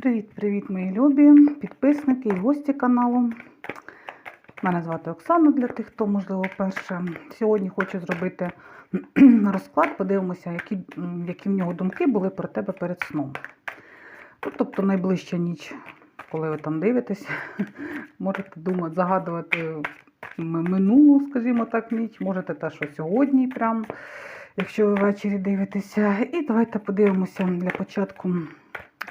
Привіт-привіт, мої любі, підписники і гості каналу. Мене звати Оксана для тих, хто, можливо, перше. Сьогодні хочу зробити розклад, подивимося, які, які в нього думки були про тебе перед сном. Ну, Тобто найближча ніч, коли ви там дивитесь, можете думати, загадувати минулу, скажімо так, ніч, можете те, що сьогодні прям, якщо ви ввечері дивитеся. І давайте подивимося для початку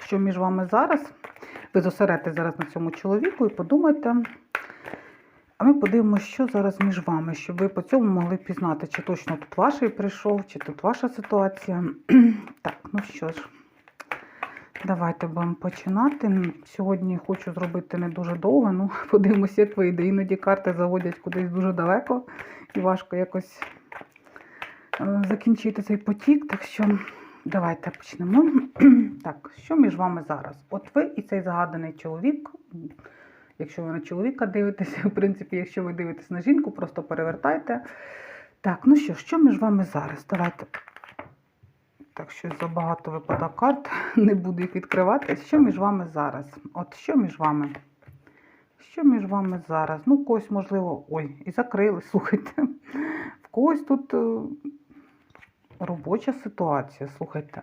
що між вами зараз. Ви зосередьте зараз на цьому чоловіку і подумайте. А ми подивимося, що зараз між вами, щоб ви по цьому могли пізнати, чи точно тут ваший прийшов, чи тут ваша ситуація. так, ну що ж, давайте будемо починати. Сьогодні хочу зробити не дуже довго, ну подивимося, як вийде. Іноді карти заводять кудись дуже далеко і важко якось е, закінчити цей потік. Так що Давайте почнемо. так, що між вами зараз? От ви і цей загаданий чоловік. Якщо ви на чоловіка дивитеся, в принципі, якщо ви дивитесь на жінку, просто перевертайте. Так, ну що, що між вами зараз? Давайте. Так, щось забагато випадає карт, не буду їх відкривати. Що між вами зараз? От що між вами? Що між вами зараз? Ну, когось, можливо, ой, і закрили, слухайте. В когось тут. Робоча ситуація, слухайте,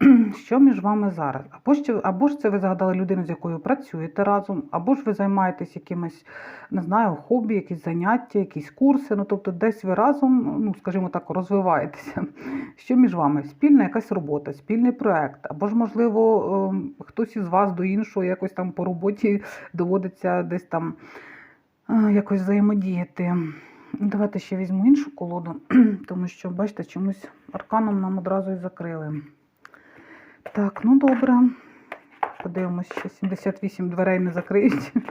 що між вами зараз? Або ж, або ж це ви згадали людину, з якою працюєте разом, або ж ви займаєтесь якимось, не знаю, хобі, якісь заняття, якісь курси. Ну, тобто, десь ви разом, ну, скажімо так, розвиваєтеся. Що між вами? Спільна якась робота, спільний проект, або ж, можливо, ем, хтось із вас до іншого якось там по роботі доводиться десь там е, якось взаємодіяти. Ну, Давайте ще візьму іншу колоду, тому що, бачите, чомусь арканом нам одразу і закрили. Так, ну добре. Подивимось, ще 78 дверей не закриють.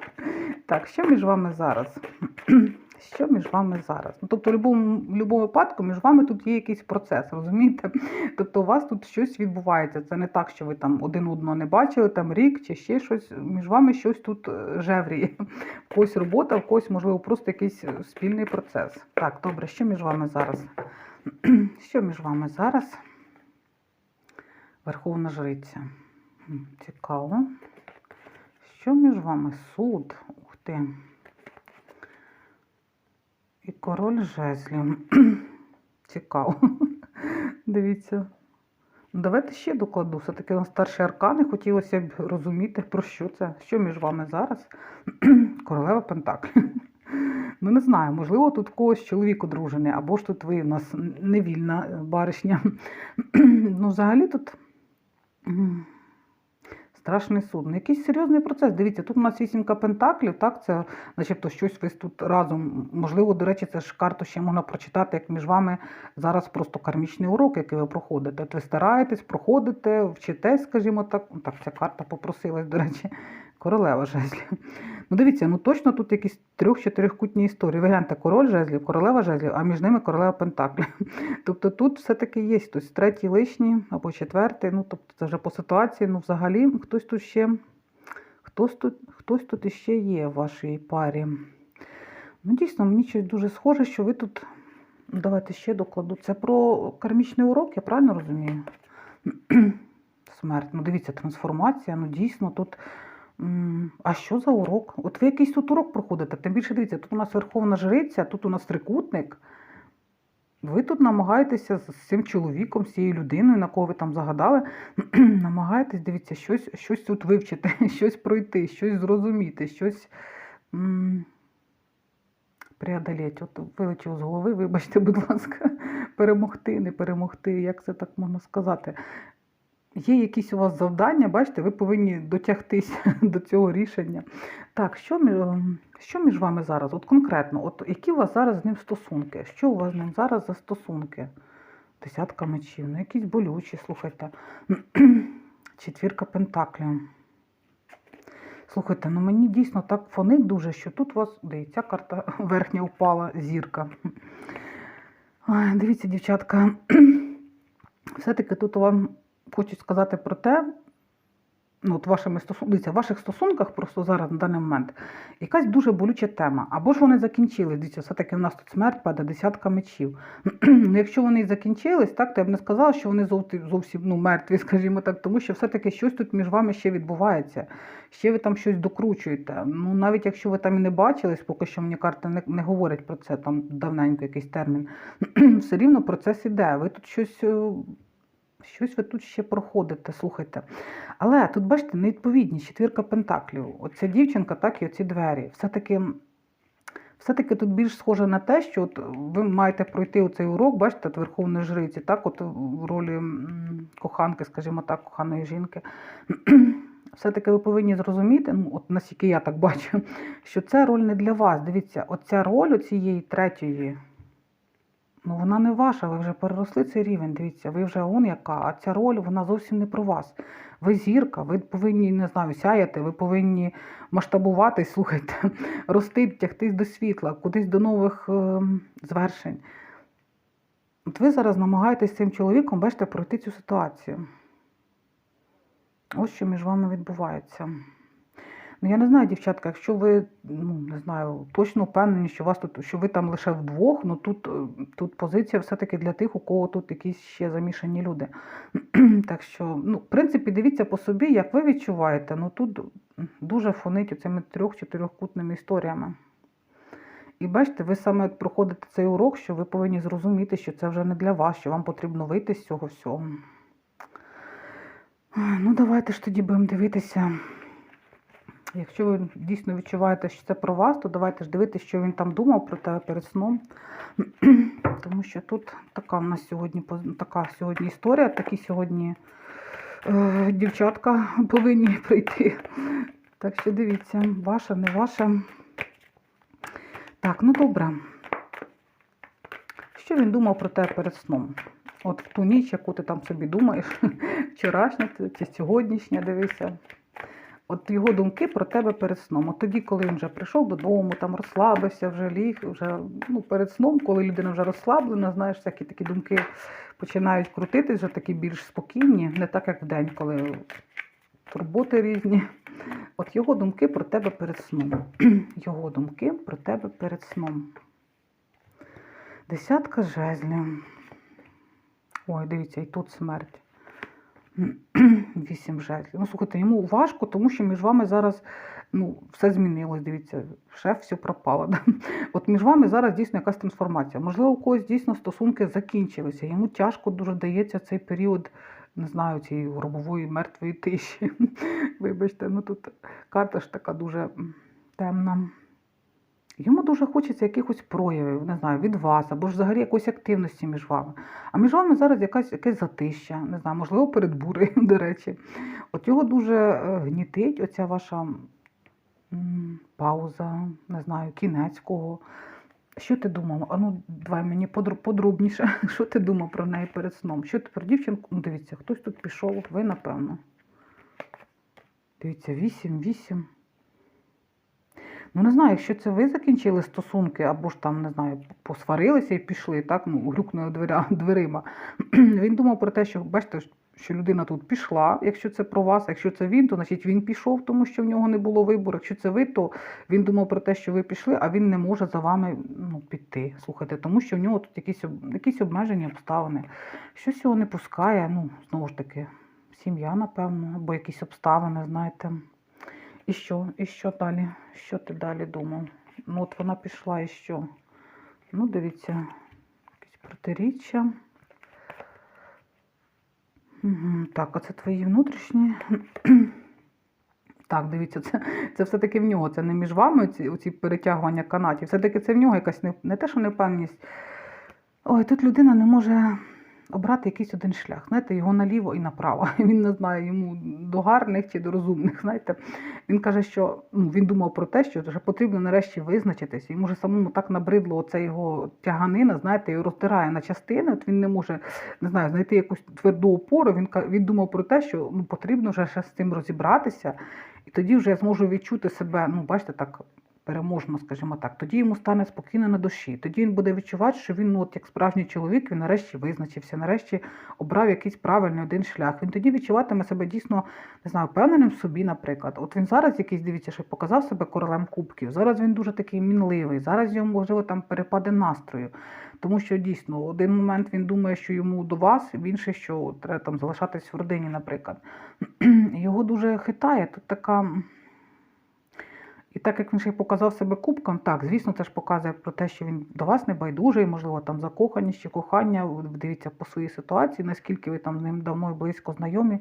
Так, що між вами зараз? Що між вами зараз? Ну, тобто, в будь-якому випадку між вами тут є якийсь процес, розумієте? Тобто, у вас тут щось відбувається. Це не так, що ви там один одного не бачили, там рік чи ще щось. Між вами щось тут е, жевріє. В робота, в когось, можливо, просто якийсь е, спільний процес. Так, добре, що між вами зараз? Що між вами зараз? Верховна жриця. Цікаво. Що між вами? Суд. Ух ти. І король жезлів. Цікаво. Дивіться. Ну, Давайте ще докладу. Все-таки на старші аркани хотілося б розуміти, про що це, що між вами зараз. Королева Пентаклі. Ну, не знаю, можливо, тут в когось чоловік одружений, або ж тут ви в нас невільна баришня. Ну, взагалі тут страшний суд. Ну, якийсь серйозний процес. Дивіться, тут у нас вісімка пентаклів, так, це начебто щось ви тут разом. Можливо, до речі, це ж карту ще можна прочитати, як між вами зараз просто кармічний урок, який ви проходите. От ви стараєтесь, проходите, вчитесь, скажімо так. Ну, Так, ця карта попросилась, до речі, королева жезлів. Ну, дивіться, ну точно тут якісь трьох-чотирьохкутні історії. Ви король жезлів, королева жезлів, а між ними королева пентаклів. Тобто тут все-таки є хтось третій лишній або четвертий. Ну, тобто це вже по ситуації. Ну, взагалі, хтось тут ще, хтось тут, хтось тут іще є в вашій парі. Ну, дійсно, мені щось дуже схоже, що ви тут. Ну, Давайте ще докладу. Це про кармічний урок, я правильно розумію? Смерть. Ну, дивіться, трансформація. Ну, дійсно, тут. А що за урок? От ви якийсь тут урок проходите. Тим більше дивіться, тут у нас верховна жриця, тут у нас трикутник. Ви тут намагаєтеся з цим чоловіком, з цією людиною, на кого ви там загадали, намагаєтесь, дивіться, щось, щось тут вивчити, щось пройти, щось зрозуміти, щось преодолеть. От вилетіло з голови, вибачте, будь ласка, перемогти, не перемогти, як це так можна сказати. Є якісь у вас завдання, бачите, ви повинні дотягтися до цього рішення. Так, що між, що між вами зараз? От конкретно, от які у вас зараз з ним стосунки? Що у вас з ним зараз за стосунки? Десятка мечів, ну якісь болючі, слухайте. Четвірка пентаклів. Слухайте, ну мені дійсно так фонить дуже, що тут у вас, дивіться, карта верхня впала, зірка. Ой, дивіться, дівчатка, все-таки тут вам хочу сказати про те, ну, от вашими стосунками, в ваших стосунках просто зараз на даний момент якась дуже болюча тема. Або ж вони закінчились, дивіться, все-таки в нас тут смерть падає десятка мечів. ну, якщо вони закінчились, так, то я б не сказала, що вони зовсім, ну, мертві, скажімо так, тому що все-таки щось тут між вами ще відбувається. Ще ви там щось докручуєте. Ну, навіть якщо ви там і не бачились, поки що мені карти не, не говорять про це, там давненько якийсь термін, все рівно процес іде. Ви тут щось. Щось ви тут ще проходите, слухайте. Але тут, бачите, невідповідність, четвірка пентаклів. Оця дівчинка, так і оці двері. Все-таки все-таки тут більш схоже на те, що от ви маєте пройти оцей урок, бачите, Верховної жриці, так, от в ролі коханки, скажімо так, коханої жінки. Все-таки ви повинні зрозуміти, ну, от наскільки я так бачу, що це роль не для вас. Дивіться, оця роль цієї третьої, ну вона не ваша, ви вже переросли цей рівень. Дивіться, ви вже он яка, а ця роль вона зовсім не про вас. Ви зірка, ви повинні, не знаю, сяяти, ви повинні масштабуватись, слухайте, рости, тягтись до світла, кудись до нових е, звершень. От ви зараз намагаєтесь цим чоловіком, бачите, пройти цю ситуацію. Ось що між вами відбувається. Ну, я не знаю, дівчатка, якщо ви ну, не знаю, точно впевнені, що вас тут, що ви там лише вдвох, ну тут, е, тут позиція все-таки для тих, у кого тут якісь ще замішані люди. так що, ну, в принципі, дивіться по собі, як ви відчуваєте, ну тут дуже фонить цими трьох-чотирьохкутними історіями. І бачите, ви саме проходите цей урок, що ви повинні зрозуміти, що це вже не для вас, що вам потрібно вийти з цього всього. Ну, давайте ж тоді будемо дивитися. Якщо ви дійсно відчуваєте, що це про вас, то давайте ж дивитися, що він там думав про тебе перед сном. Тому що тут така в нас сьогодні така сьогодні історія, такі сьогодні е, дівчатка повинні прийти. Так що дивіться, ваша, не ваша. Так, ну добре. Що він думав про тебе перед сном? От в ту ніч, яку ти там собі думаєш, вчорашня чи сьогоднішня, дивися. От його думки про тебе перед сном. От тоді, коли він вже прийшов додому, там розслабився, вже ліг, вже ну, перед сном, коли людина вже розслаблена, знаєш, всякі такі думки починають крутитись, вже такі більш спокійні, не так, як вдень, коли турботи різні. От його думки про тебе перед сном. Його думки про тебе перед сном. Десятка жезлів. Ой, дивіться, і тут смерть. Вісім жезлів. Ну, слухайте, йому важко, тому що між вами зараз ну, все змінилось. Дивіться, шеф все пропало. Да? От між вами зараз дійсно якась трансформація. Можливо, у когось дійсно стосунки закінчилися. Йому тяжко дуже дається цей період, не знаю, цієї гробової мертвої тиші. Вибачте, ну тут карта ж така дуже темна. Йому дуже хочеться якихось проявів, не знаю, від вас, або ж взагалі якоїсь активності між вами. А між вами зараз якась, якесь затища, не знаю, можливо, перед бурею, до речі. От його дуже е, гнітить оця ваша пауза, не знаю, кінець кого. Що ти думав? А ну, давай мені подробніше, що ти думав про неї перед сном? Що ти про дівчинку? Ну, дивіться, хтось тут пішов, ви, напевно. Дивіться, вісім, вісім. Ну, не знаю, якщо це ви закінчили стосунки, або ж там, не знаю, посварилися і пішли, так, ну, грюкнули дверя, дверима. Він думав про те, що, бачите, що людина тут пішла, якщо це про вас, якщо це він, то значить він пішов, тому що в нього не було вибору. Якщо це ви, то він думав про те, що ви пішли, а він не може за вами ну, піти. Слухайте, тому що в нього тут якісь, якісь обмежені обставини. Щось його не пускає, ну, знову ж таки, сім'я, напевно, або якісь обставини, знаєте. І що? І що далі? Що ти далі думав? Ну, от вона пішла і що? Ну, дивіться, якісь протиріччя. Угу. Так, а це твої внутрішні. Так, дивіться, це, це все-таки в нього. Це не між вами ці, оці перетягування канатів. Все-таки це в нього якась не, не те, що непевність. Ой, тут людина не може обрати якийсь один шлях. Знаєте, його наліво і направо. Він не знає йому до гарних чи до розумних. Знаєте, він каже, що ну, він думав про те, що вже потрібно нарешті визначитися. Йому вже самому так набридло оце його тяганина, знаєте, і роздирає на частини. От він не може не знаю, знайти якусь тверду опору. Він він думав про те, що ну потрібно вже ще з цим розібратися, і тоді вже я зможу відчути себе. Ну, бачите, так переможно, скажімо так, тоді йому стане спокійно на душі. Тоді він буде відчувати, що він, ну, от як справжній чоловік, він нарешті визначився, нарешті обрав якийсь правильний один шлях. Він тоді відчуватиме себе дійсно, не знаю, впевненим в собі, наприклад. От він зараз якийсь, дивіться, що показав себе королем кубків. Зараз він дуже такий мінливий. Зараз йому можливо там перепади настрою. Тому що дійсно, один момент він думає, що йому до вас, в інший, що треба там залишатись в родині, наприклад. Його дуже хитає. Тут така. І так як він ще й показав себе кубком, так, звісно, це ж показує про те, що він до вас не байдужий, можливо, там закоханість чи кохання. Дивіться по своїй ситуації, наскільки ви там з ним давно і близько знайомі,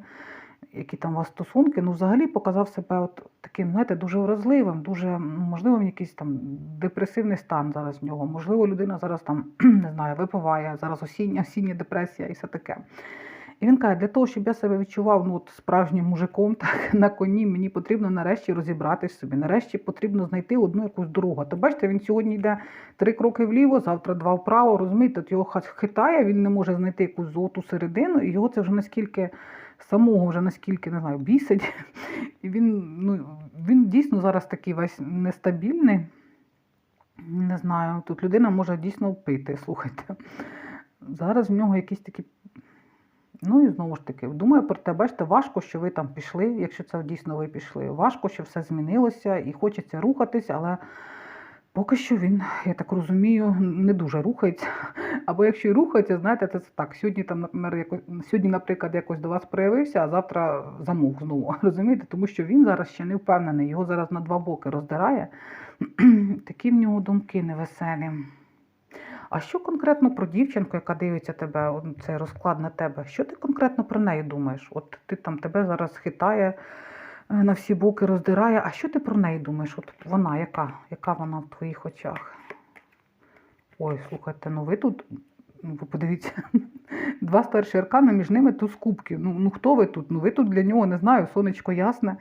які там у вас стосунки. Ну, взагалі показав себе от таким, знаєте, дуже вразливим, дуже, можливо, якийсь там депресивний стан зараз в нього. Можливо, людина зараз там, не знаю, випиває, зараз осіння, осіння депресія і все таке. І він каже, для того, щоб я себе відчував ну, от, справжнім мужиком так, на коні, мені потрібно нарешті розібратись собі. Нарешті потрібно знайти одну якусь дорогу. То бачите, він сьогодні йде три кроки вліво, завтра два вправо. Розумієте, його хитає, він не може знайти якусь золоту середину, і його це вже наскільки самого вже наскільки не знаю, бісить. І він, ну, він дійсно зараз такий весь нестабільний. Не знаю, тут людина може дійсно впити, слухайте. Зараз в нього якісь такі Ну і знову ж таки, думаю про те, бачите, важко, що ви там пішли, якщо це дійсно ви пішли. Важко, що все змінилося і хочеться рухатись, але поки що він, я так розумію, не дуже рухається. Або якщо і рухається, знаєте, це так. Сьогодні, там, наприклад, якось, сьогодні, наприклад, якось до вас проявився, а завтра замовк знову. Розумієте? Тому що він зараз ще не впевнений, його зараз на два боки роздирає. Такі в нього думки невеселі. А що конкретно про дівчинку, яка дивиться тебе, цей розклад на тебе? Що ти конкретно про неї думаєш? От ти там тебе зараз хитає е, на всі боки, роздирає. А що ти про неї думаєш? От вона, яка? Яка вона в твоїх очах? Ой, слухайте, ну ви тут. Ну, ви подивіться, два старші аркани, між ними туз кубків. Ну, ну хто ви тут? Ну ви тут для нього не знаю, сонечко ясне.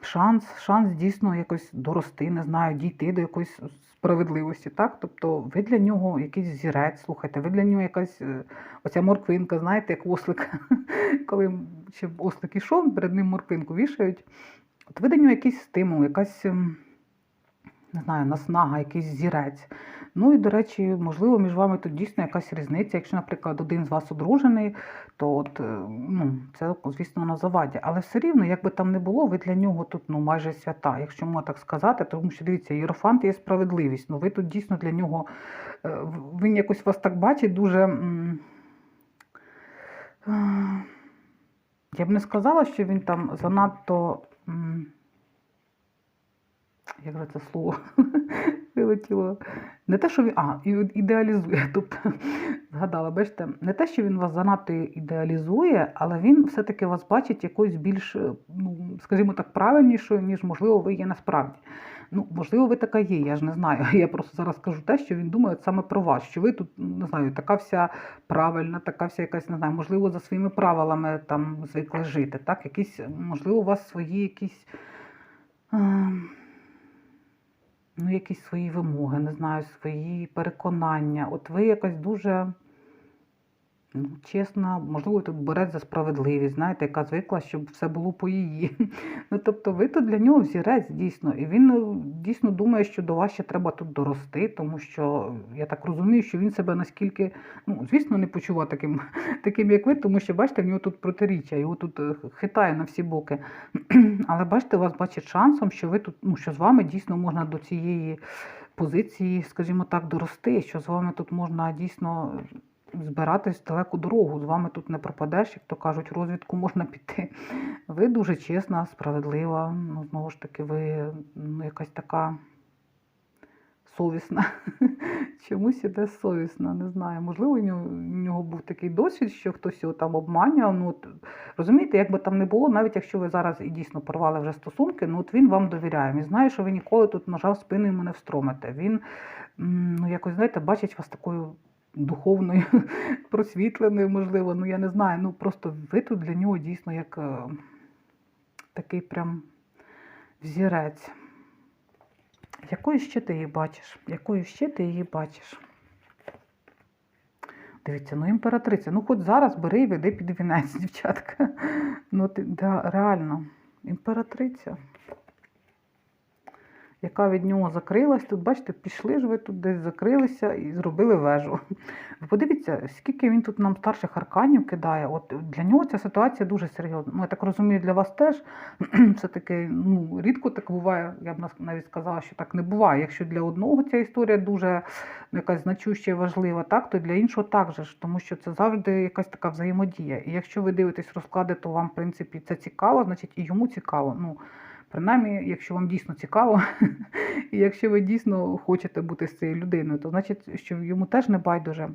Шанс, шанс дійсно якось дорости, не знаю, дійти до якоїсь справедливості, так? Тобто ви для нього якийсь зірець, слухайте, ви для нього якась е, оця морквинка, знаєте, як ослик, коли ще ослик ішов, перед ним морквинку вішають. От ви для нього якийсь стимул, якась, ем, не знаю, наснага, якийсь зірець. Ну і, до речі, можливо, між вами тут дійсно якась різниця. Якщо, наприклад, один з вас одружений, то от, е, ну, це, звісно, на заваді. Але все рівно, як би там не було, ви для нього тут ну, майже свята, якщо можна так сказати, тому що дивіться, єрофант є справедливість. Ну, ви тут дійсно для нього, е, він якось вас так бачить дуже. е, Я б не сказала, що він там занадто. Як же це слово вилетіло? Не те, що він. А, ідеалізує. Тобто, згадала, бачите, не те, що він вас занадто ідеалізує, але він все-таки вас бачить якоюсь більш, е, ну, скажімо так, правильнішою, ніж, можливо, ви є насправді. Ну, можливо, ви така є, я ж не знаю. Я просто зараз кажу те, що він думає саме про вас, що ви тут, не знаю, така вся правильна, така вся якась, не знаю, можливо, за своїми правилами там звикли жити. Так? Якісь, можливо, у вас свої якісь. е, ну, якісь свої вимоги, не знаю, свої переконання. От ви якась дуже ну, чесна, можливо, тут борець за справедливість, знаєте, яка звикла, щоб все було по її. Ну, тобто ви тут для нього взірець дійсно. І він ну, дійсно думає, що до вас ще треба тут дорости, тому що я так розумію, що він себе наскільки, ну, звісно, не почував таким, таким як ви, тому що, бачите, в нього тут протиріччя, його тут е, хитає на всі боки. Але бачите, вас бачить шансом, що ви тут, ну, що з вами дійсно можна до цієї позиції, скажімо так, дорости, що з вами тут можна дійсно збиратись в далеку дорогу. З вами тут не пропадеш, як то кажуть, розвідку можна піти. Ви дуже чесна, справедлива. Ну, знову ж таки, ви ну, якась така совісна. Чомусь іде совісна, не знаю. Можливо, у нього, був такий досвід, що хтось його там обманював. Ну, от, розумієте, як би там не було, навіть якщо ви зараз і дійсно порвали вже стосунки, ну от він вам довіряє. Він знає, що ви ніколи тут нажав спину йому не встромите. Він ну, якось, знаєте, бачить вас такою духовною, просвітленою, можливо, ну я не знаю. Ну просто ви тут для нього дійсно як е, такий прям взірець. Якою ще ти її бачиш? Якою ще ти її бачиш? Дивіться, ну імператриця. Ну, хоч зараз бери і веди під вінець, дівчатка. Ну, ти, да, реально, імператриця. Яка від нього закрилась. Тут, бачите, пішли ж ви тут десь закрилися і зробили вежу. Ви подивіться, скільки він тут нам старших арканів кидає. От для нього ця ситуація дуже серйозна. Ну, я так розумію, для вас теж це таки ну, рідко так буває. Я б навіть сказала, що так не буває. Якщо для одного ця історія дуже ну, якась значуща і важлива, так, то для іншого так же ж, тому що це завжди якась така взаємодія. І якщо ви дивитесь розклади, то вам, в принципі, це цікаво, значить і йому цікаво. Ну, Принаймні, якщо вам дійсно цікаво, і якщо ви дійсно хочете бути з цією людиною, то значить, що йому теж не байдуже.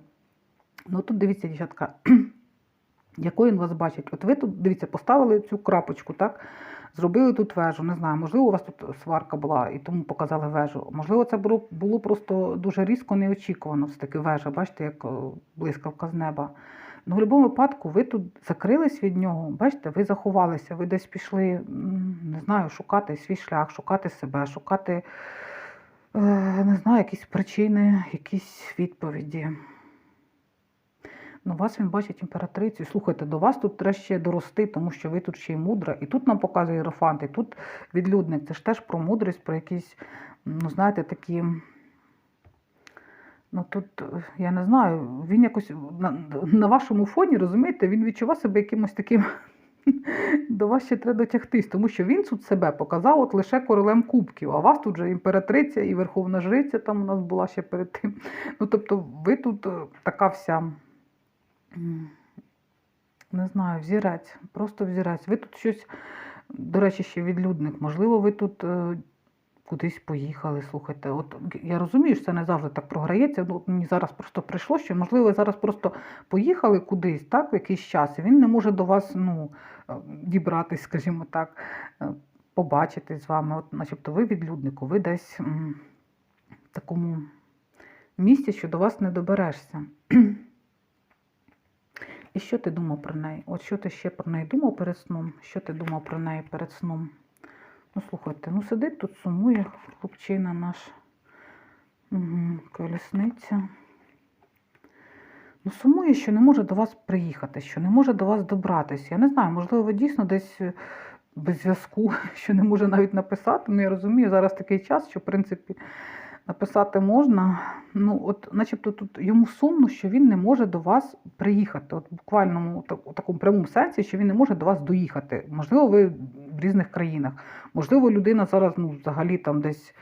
Ну тут дивіться, дівчатка, якою він вас бачить. От ви тут, дивіться, поставили цю крапочку, так? Зробили тут вежу. Не знаю, можливо, у вас тут сварка була і тому показали вежу. Можливо, це було, було просто дуже різко неочікувано, все таки вежа, бачите, як блискавка з неба. Ну, в будь-якому випадку, ви тут закрились від нього, бачите, ви заховалися, ви десь пішли, не знаю, шукати свій шлях, шукати себе, шукати, е, не знаю, якісь причини, якісь відповіді. Ну, вас він бачить імператрицю. Слухайте, до вас тут треба ще дорости, тому що ви тут ще й мудра. І тут нам показує Єрофант, і тут відлюдник. Це ж теж про мудрість, про якісь, ну, знаєте, такі. Ну тут е, я не знаю, він якось на, на вашому фоні, розумієте, він відчував себе якимось таким. До вас ще треба дотягтись, тому що він тут себе показав от лише королем кубків, а вас тут же імператриця і верховна жриця там у нас була ще перед тим. Ну тобто ви тут е, така вся, не знаю, взірець, просто взірець. Ви тут щось, до речі, ще відлюдник. Можливо, ви тут е, кудись поїхали, слухайте. От я розумію, що це не завжди так програється. Ну, мені зараз просто прийшло, що можливо, зараз просто поїхали кудись, так, в якийсь час, і він не може до вас ну, е, дібратись, скажімо так, е, побачитись з вами. От, начебто ви відлюднику, ви десь м, в такому місці, що до вас не доберешся. І що ти думав про неї? От що ти ще про неї думав перед сном? Що ти думав про неї перед сном? Ну, слухайте, ну сидить тут, сумує хлопчина наш. Угу, колісниця. Ну, сумує, що не може до вас приїхати, що не може до вас добратися. Я не знаю, можливо, дійсно десь е, без зв'язку, що не може навіть написати. Ну, я розумію, зараз такий час, що, в принципі, написати можна. Ну, от, начебто, тут йому сумно, що він не може до вас приїхати. От буквальному так- у такому прямому сенсі, що він не може до вас доїхати. Можливо, ви в різних країнах. Можливо, людина зараз ну, взагалі там десь.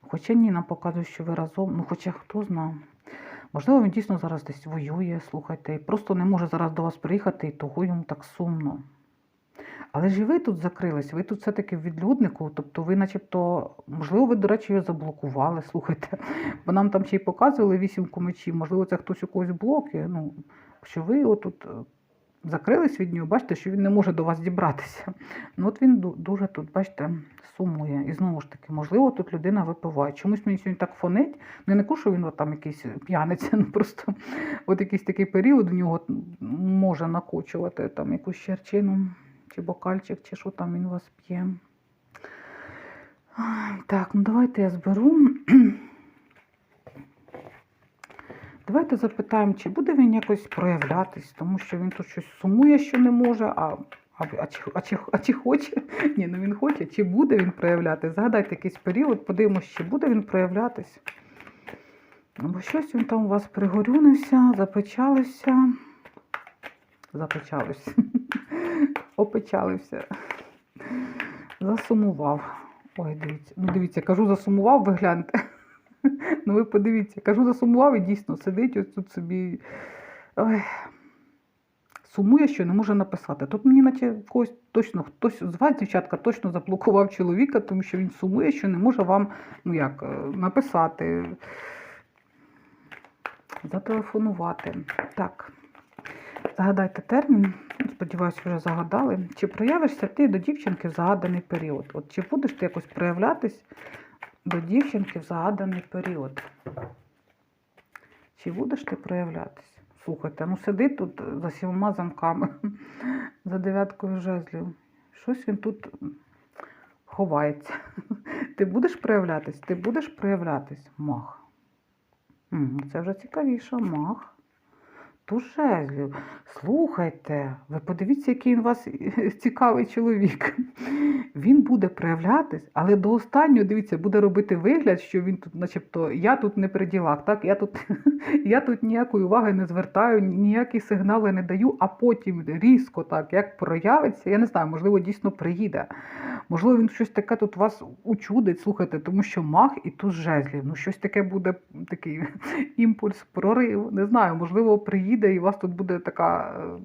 Хоча ні, нам показує, що ви разом. Ну, хоча хто знає. Можливо, він дійсно зараз десь воює, слухайте, і просто не може зараз до вас приїхати, і того йому так сумно. Але ж і ви тут закрились, ви тут все-таки в відлюднику, тобто ви начебто, можливо, ви, до речі, його заблокували, слухайте. Бо нам там ще й показували вісімку мечів, можливо, це хтось у когось блоки. Ну, що ви отут е, закрились від нього, бачите, що він не може до вас дібратися. Ну от він дуже тут, бачите, сумує. І знову ж таки, можливо, тут людина випиває. Чомусь мені сьогодні так фонить. Ну, не кажу, що він от там якийсь п'яниця, ну просто от якийсь такий період в нього може накочувати там якусь черчину, чи бокальчик, чи що там він вас п'є. Так, ну давайте я зберу. Давайте запитаємо, чи буде він якось проявлятись, тому що він тут щось сумує, що не може, а, а, а, чи, а, чи, а чи хоче? Ні, ну він хоче, чи буде він проявлятись? Згадайте якийсь період, подивимось, чи буде він проявлятись. Ну, Бо щось він там у вас пригорюнився, запечалився. Запечалився. Опечалився. Засумував. Ой, дивіться. Ну, дивіться, кажу, засумував, ви гляньте. Ну, ви подивіться, кажу, засумував і дійсно сидить ось тут собі. Ой. Сумує, що не може написати. Тут мені наче когось точно, хтось з вас, дівчатка, точно заблокував чоловіка, тому що він сумує, що не може вам ну як, е, написати, зателефонувати. Так. Загадайте термін. Сподіваюся, вже загадали. Чи проявишся ти до дівчинки в загаданий період? От чи будеш ти якось проявлятись до дівчинки в загаданий період? Чи будеш ти проявлятись? Слухайте, ну сиди тут за сімома замками, за дев'яткою жезлів. Щось він тут ховається. Ти будеш проявлятись? Ти будеш проявлятись? Мах. Це вже цікавіше, мах. Жезлів. Слухайте, ви подивіться, який він вас цікавий чоловік. Він буде проявлятись, але до останнього, дивіться, буде робити вигляд, що він тут, начебто, я тут не при ділах, так? Я тут, я тут ніякої уваги не звертаю, ніякі сигнали не даю, а потім різко так, як проявиться, я не знаю, можливо, дійсно приїде. Можливо, він щось таке тут вас учудить, слухайте, тому що маг і туз жезлів. Ну, щось таке буде такий імпульс, прорив. Не знаю, можливо, приїде і у вас тут буде така е,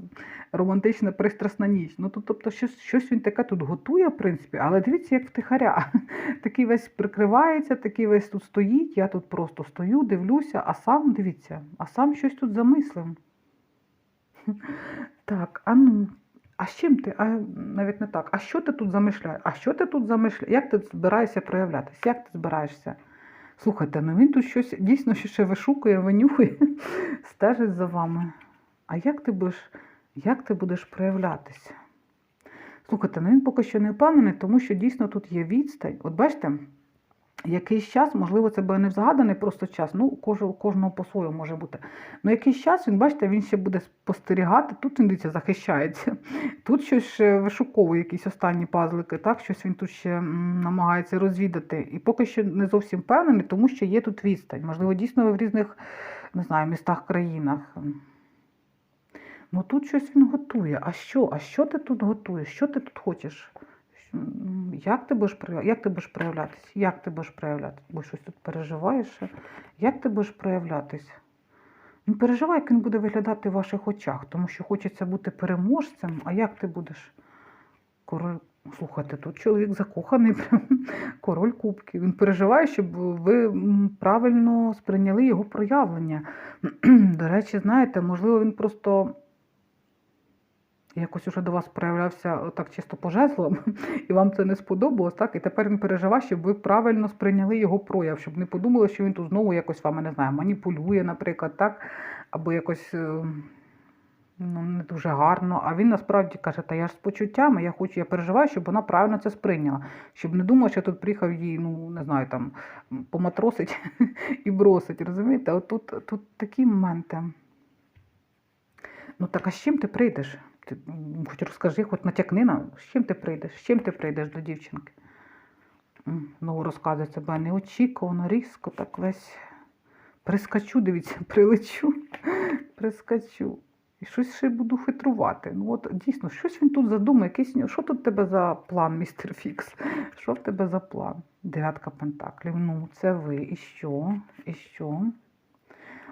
романтична пристрасна ніч. Ну, тут, тобто, щось, щось він таке тут готує, в принципі, але дивіться, як втихаря. Такий весь прикривається, такий весь тут стоїть. Я тут просто стою, дивлюся, а сам дивіться, а сам щось тут замислив. Так, а ну. А з чим ти? А навіть не так. А що ти тут замишляєш? А що ти тут замишляєш? Як ти збираєшся проявлятися? Як ти збираєшся? Слухайте, ну він тут щось дійсно ще вишукує, винюхує, стежить за вами. А як ти будеш, як ти будеш проявлятися? Слухайте, ну він поки що не впевнений, тому що дійсно тут є відстань. От бачите, якийсь час, можливо, це буде не взагаданий просто час, ну, кожного, кожного по-своєму може бути. Ну, якийсь час він, бачите, він ще буде спостерігати, тут він дивіться, захищається. Тут щось ще вишуковує, якісь останні пазлики, так, щось він тут ще намагається розвідати. І поки що не зовсім впевнений, тому що є тут відстань. Можливо, дійсно ви в різних, не знаю, містах, країнах. Ну тут щось він готує. А що? А що ти тут готуєш? Що ти тут хочеш? Як ти будеш як ти будеш проявлятися? Як ти будеш проявлятися? Бо щось тут переживаєш? Як ти будеш проявлятися? Він переживає, як він буде виглядати в ваших очах, тому що хочеться бути переможцем, а як ти будеш? Король, слухайте, тут чоловік закоханий, король кубків. Він переживає, щоб ви правильно сприйняли його проявлення. До речі, знаєте, можливо, він просто якось уже до вас проявлявся так чисто по жезлам, і вам це не сподобалось, так? І тепер він переживає, щоб ви правильно сприйняли його прояв, щоб не подумали, що він тут знову якось вами, не знаю, маніпулює, наприклад, так? Або якось е, ну, не дуже гарно. А він насправді каже, та я ж з почуттями, я хочу, я переживаю, щоб вона правильно це сприйняла. Щоб не думала, що тут приїхав її, ну, не знаю, там, поматросить і бросить. Розумієте? От тут, тут такі моменти. Ну так а з чим ти прийдеш? Ти хоч розкажи, хоч натякни нам, з чим ти прийдеш? З чим ти прийдеш до дівчинки? Ну, розказує себе неочікувано, різко, так весь прискачу, дивіться, прилечу, прискачу. І щось ще буду хитрувати. Ну от дійсно, щось він тут задумає, якийсь що тут тебе за план, містер Фікс? Що в тебе за план? Дев'ятка пентаклів. Ну, це ви. І що? І що?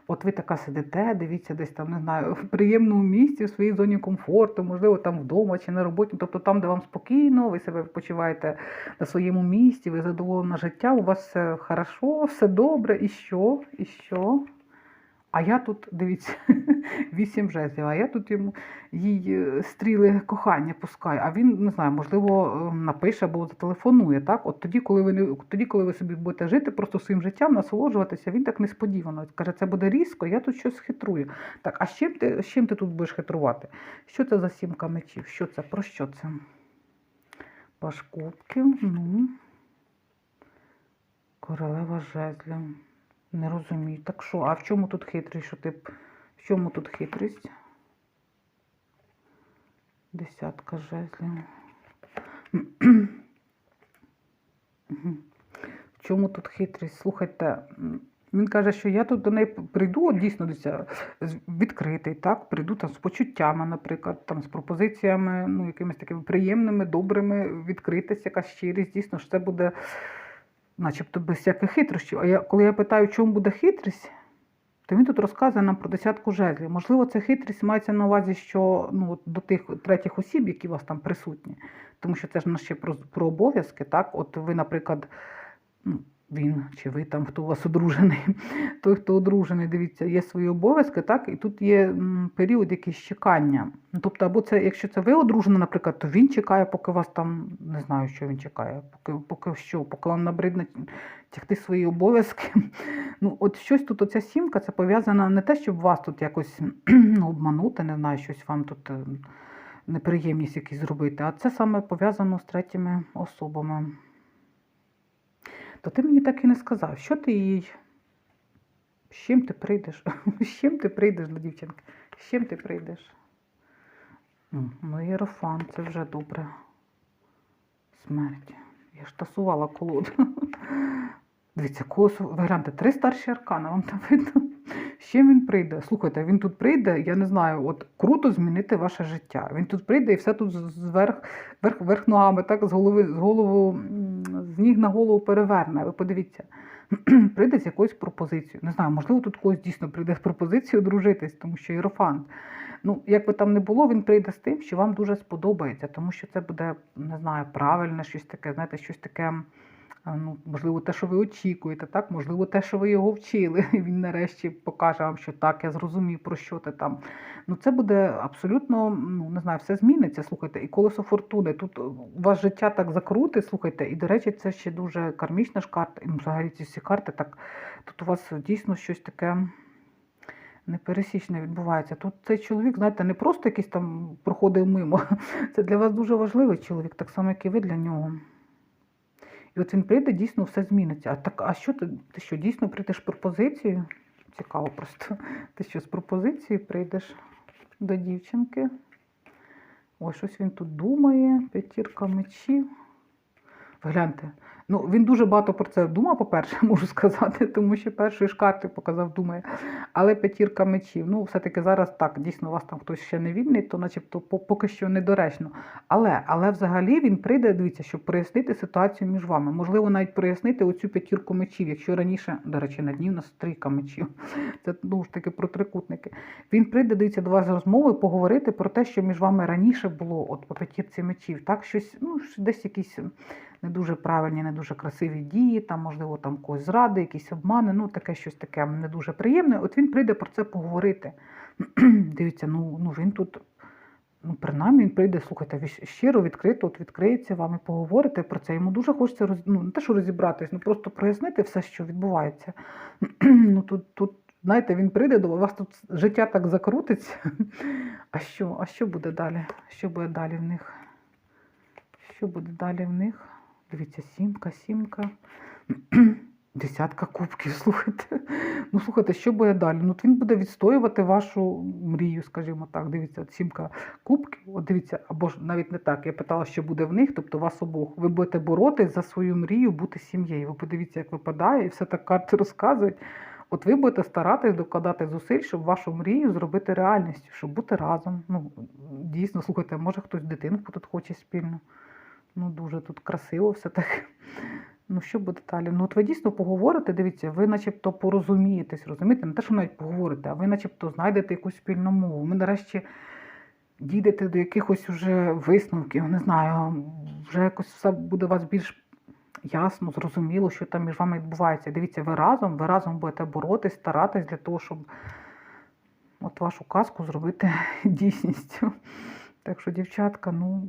От ви така сидите, дивіться, десь там, не знаю, в приємному місці, в своїй зоні комфорту, можливо, там вдома чи на роботі, тобто там, де вам спокійно, ви себе почуваєте на своєму місці, ви задоволена життя, у вас все хорошо, все добре, і що? І що? А я тут, дивіться, вісім жезлів, а я тут йому їй е, стріли кохання пускаю. А він, не знаю, можливо, е, напише або зателефонує. Так? От тоді, коли ви не тоді, коли ви собі будете жити просто своїм життям, насолоджуватися, він так несподівано. Каже, це буде різко, я тут щось хитрую. Так, а з чим ти, з чим ти тут будеш хитрувати? Що це за сімка мечів? Що це? Про що це? Паш кубків, ну. Королева жезлів. Не розумію. Так що, а в чому тут хитрість? Що ти... В чому тут хитрість? Десятка жезлів. В чому тут хитрість? Слухайте, він каже, що я тут до неї прийду, дійсно відкритий, так, прийду там з почуттями, наприклад, там з пропозиціями, ну, якимись такими приємними, добрими, відкритись, якась щирість, дійсно, що це буде начебто без всяких хитрощів. А я, коли я питаю, чому буде хитрість, то він тут розказує нам про десятку жезлів. Можливо, ця хитрість мається на увазі, що ну, до тих третіх осіб, які у вас там присутні, тому що це ж нас ще про, про обов'язки, так? От ви, наприклад, ну, він чи ви там, хто у вас одружений, той, хто одружений, дивіться, є свої обов'язки, так, і тут є період якийсь чекання. Ну, Тобто, або це, якщо це ви одружені, наприклад, то він чекає, поки вас там, не знаю, що він чекає, поки, поки що, поки вам набридне тягти свої обов'язки. Ну, от щось тут, оця сімка, це пов'язано не те, щоб вас тут якось ну, обманути, не знаю, щось вам тут е, неприємність якісь зробити, а це саме пов'язано з третіми особами. То ти мені так і не сказав, що ти їй. З чим ти прийдеш? З чим ти прийдеш до дівчинки? З чим ти прийдеш? Ну, Єрофан, це вже добре. Смерть. Я ж тасувала колоду. Дивіться, колесо, гляньте, три старші аркани, вам там видно. З чим він прийде? Слухайте, він тут прийде, я не знаю, от круто змінити ваше життя. Він тут прийде і все тут зверх, верх, верх ногами, так, з голови, з голову, з ніг на голову переверне. Ви подивіться, прийде з якоюсь пропозицією. Не знаю, можливо, тут когось дійсно прийде з пропозицією дружитись, тому що Єрофант. Ну, як би там не було, він прийде з тим, що вам дуже сподобається, тому що це буде, не знаю, правильне щось таке, знаєте, щось таке. Ну, можливо, те, що ви очікуєте, так, можливо, те, що ви його вчили, і він нарешті покаже вам, що так, я зрозумів, про що ти там. Ну, це буде абсолютно, ну не знаю, все зміниться. Слухайте, і колесо фортуни. Тут у вас життя так закрути, слухайте, і до речі, це ще дуже кармічна ж карта. І взагалі ці всі карти так. Тут у вас дійсно щось таке непересічне відбувається. Тут цей чоловік, знаєте, не просто якийсь там проходив мимо. Це для вас дуже важливий чоловік, так само, як і ви для нього. І от він прийде, дійсно все зміниться. А так, а що ти, ти що, дійсно прийдеш пропозицію? Цікаво просто. Ти що, з пропозицією прийдеш до дівчинки? Ось щось він тут думає, п'ятірка мечів. Гляньте. Ну, він дуже багато про це думав, по-перше, можу сказати, тому що першої ж карти показав, думає. Але п'ятірка мечів. Ну, все-таки зараз так, дійсно, у вас там хтось ще не вільний, то начебто поки що недоречно. Але, але взагалі він прийде, дивіться, щоб прояснити ситуацію між вами. Можливо, навіть прояснити оцю п'ятірку мечів, якщо раніше, до речі, на дні у нас трійка мечів. Це ну ж таки про трикутники. Він прийде, дивіться, до вас з розмови поговорити про те, що між вами раніше було, от по п'ятірці мечів. Так, щось, ну, десь якісь не дуже правильні, не дуже красиві дії, там, можливо, там когось зради, якісь обмани, ну таке щось таке не дуже приємне. От він прийде про це поговорити. Дивіться, ну, ну він тут. Ну, принаймні він прийде, слухайте, щиро, відкрито, от відкриється вам і поговорити про це. Йому дуже хочеться роз... ну, не те, що розібратись, ну просто прояснити все, що відбувається. ну, тут, тут, знаєте, він прийде до вас тут життя так закрутиться. а що? А що буде далі? Що буде далі в них? Що буде далі в них? Дивіться, сімка, сімка. Десятка кубків, слухайте. Ну, слухайте, що буде далі? Ну, от він буде відстоювати вашу мрію, скажімо так. Дивіться, от сімка кубків. От дивіться, або ж навіть не так. Я питала, що буде в них, тобто вас обох. Ви будете боротись за свою мрію бути сім'єю. Ви подивіться, як випадає, і все так карти розказують. От ви будете старатись докладати зусиль, щоб вашу мрію зробити реальністю, щоб бути разом. Ну, дійсно, слухайте, може хтось дитинку тут хоче спільно. Ну, дуже тут красиво все так. Ну, що буде далі? Ну, от ви дійсно поговорите, дивіться, ви начебто порозумієтесь, розумієте? Не те, що навіть поговорите, а ви начебто знайдете якусь спільну мову. Ви нарешті дійдете до якихось уже висновків, не знаю, вже якось все буде у вас більш ясно, зрозуміло, що там між вами відбувається. Дивіться, ви разом, ви разом будете боротись, старатись для того, щоб от вашу казку зробити дійсністю. Так що, дівчатка, ну,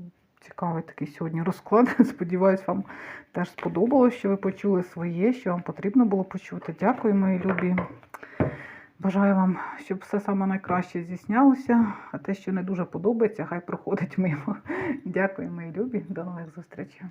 цікавий такий сьогодні розклад. Сподіваюсь, вам теж сподобалось, що ви почули своє, що вам потрібно було почути. Дякую, мої любі. Бажаю вам, щоб все саме найкраще здійснялося, а те, що не дуже подобається, хай проходить мимо. Дякую, мої любі. До нових зустрічей.